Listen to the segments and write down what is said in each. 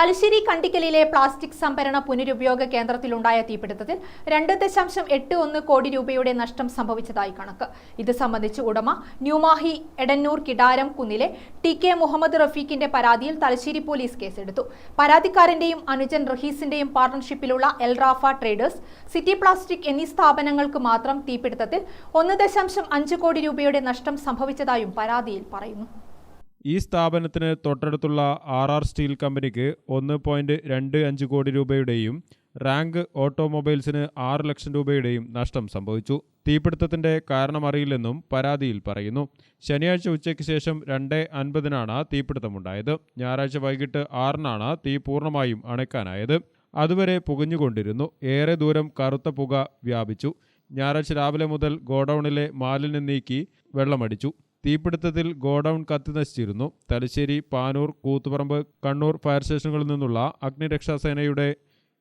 Thalassery കണ്ടിക്കലിലെ plastic സംഭരണ പുനരുപയോഗ കേന്ദ്രത്തിലുണ്ടായ തീപിടുത്തത്തിൽ രണ്ട് ദശാംശം എട്ട് ഒന്ന് കോടി രൂപയുടെ നഷ്ടം സംഭവിച്ചതായി കണക്ക്. ഇത് സംബന്ധിച്ച് ഉടമ ന്യൂമാഹി എടന്നൂർ കിടാരം കുന്നിലെ ടി കെ മുഹമ്മദ് റഫീഖിന്റെ പരാതിയിൽ തലശ്ശേരി പോലീസ് കേസെടുത്തു. പരാതിക്കാരന്റെയും അനുജൻ റഹീസിന്റെയും പാർട്ണർഷിപ്പിലുള്ള എൽറാഫ ട്രേഡേഴ്സ് സിറ്റി പ്ലാസ്റ്റിക് എന്നീ സ്ഥാപനങ്ങൾക്ക് മാത്രം തീപിടുത്തത്തിൽ ഒന്ന് ദശാംശം അഞ്ച് കോടി രൂപയുടെ നഷ്ടം സംഭവിച്ചതായും പരാതിയിൽ പറയുന്നു. ഈ സ്ഥാപനത്തിന് തൊട്ടടുത്തുള്ള ആർ ആർ സ്റ്റീൽ കമ്പനിക്ക് ഒന്ന് പോയിന്റ് രണ്ട് അഞ്ച് കോടി രൂപയുടെയും റാങ്ക് ഓട്ടോമൊബൈൽസിന് ആറ് ലക്ഷം രൂപയുടെയും നഷ്ടം സംഭവിച്ചു. തീപിടുത്തത്തിന്റെ കാരണമറിയില്ലെന്നും പരാതിയിൽ പറയുന്നു. ശനിയാഴ്ച ഉച്ചയ്ക്ക് ശേഷം രണ്ട് അൻപതിനാണ് തീപിടുത്തമുണ്ടായത്. ഞായറാഴ്ച വൈകിട്ട് ആറിനാണ് തീ പൂർണമായും അണയ്ക്കാനായത്. അതുവരെ പുകഞ്ഞുകൊണ്ടിരുന്നു. ഏറെ ദൂരം കറുത്ത പുക വ്യാപിച്ചു. ഞായറാഴ്ച രാവിലെ മുതൽ ഗോഡൌണിലെ മാലിന്യം നീക്കി വെള്ളമടിച്ചു. തീപിടുത്തത്തിൽ ഗോഡൌൺ കത്തിനശിച്ചിരുന്നു തലശ്ശേരി പാനൂർ കൂത്തുപറമ്പ് കണ്ണൂർ ഫയർ സ്റ്റേഷനുകളിൽ നിന്നുള്ള അഗ്നിരക്ഷാസേനയുടെ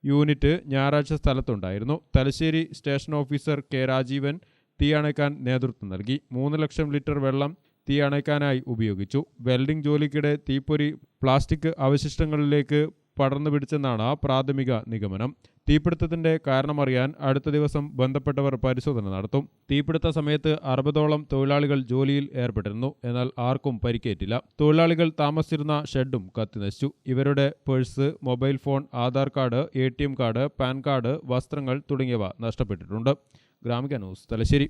യൂണിറ്റ് ഞായറാഴ്ച സ്ഥലത്തുണ്ടായിരുന്നു. Thalassery station officer K Rajeevan തീ അണയ്ക്കാൻ നേതൃത്വം നൽകി. മൂന്ന് ലക്ഷം ലിറ്റർ വെള്ളം തീ അണയ്ക്കാനായി ഉപയോഗിച്ചു. വെൽഡിംഗ് ജോലിക്കിടെ തീപ്പൊരി പ്ലാസ്റ്റിക് അവശിഷ്ടങ്ങളിലേക്ക് പടർന്നു പിടിച്ചെന്നാണ് പ്രാഥമിക നിഗമനം. തീപിടുത്തത്തിന്റെ കാരണമറിയാൻ അടുത്ത ദിവസം ബന്ധപ്പെട്ടവർ പരിശോധന നടത്തും. തീപിടുത്ത സമയത്ത് അറുപതോളം തൊഴിലാളികൾ ജോലിയിൽ ഏർപ്പെട്ടിരുന്നു. എന്നാൽ ആർക്കും പരിക്കേറ്റില്ല. തൊഴിലാളികൾ താമസിച്ചിരുന്ന ഷെഡും കത്തിനശിച്ചു ഇവരുടെ purse mobile phone Aadhaar card A card PAN card വസ്ത്രങ്ങൾ തുടങ്ങിയവ നഷ്ടപ്പെട്ടിട്ടുണ്ട്. ഗ്രാമിക ന്യൂസ് തലശ്ശേരി.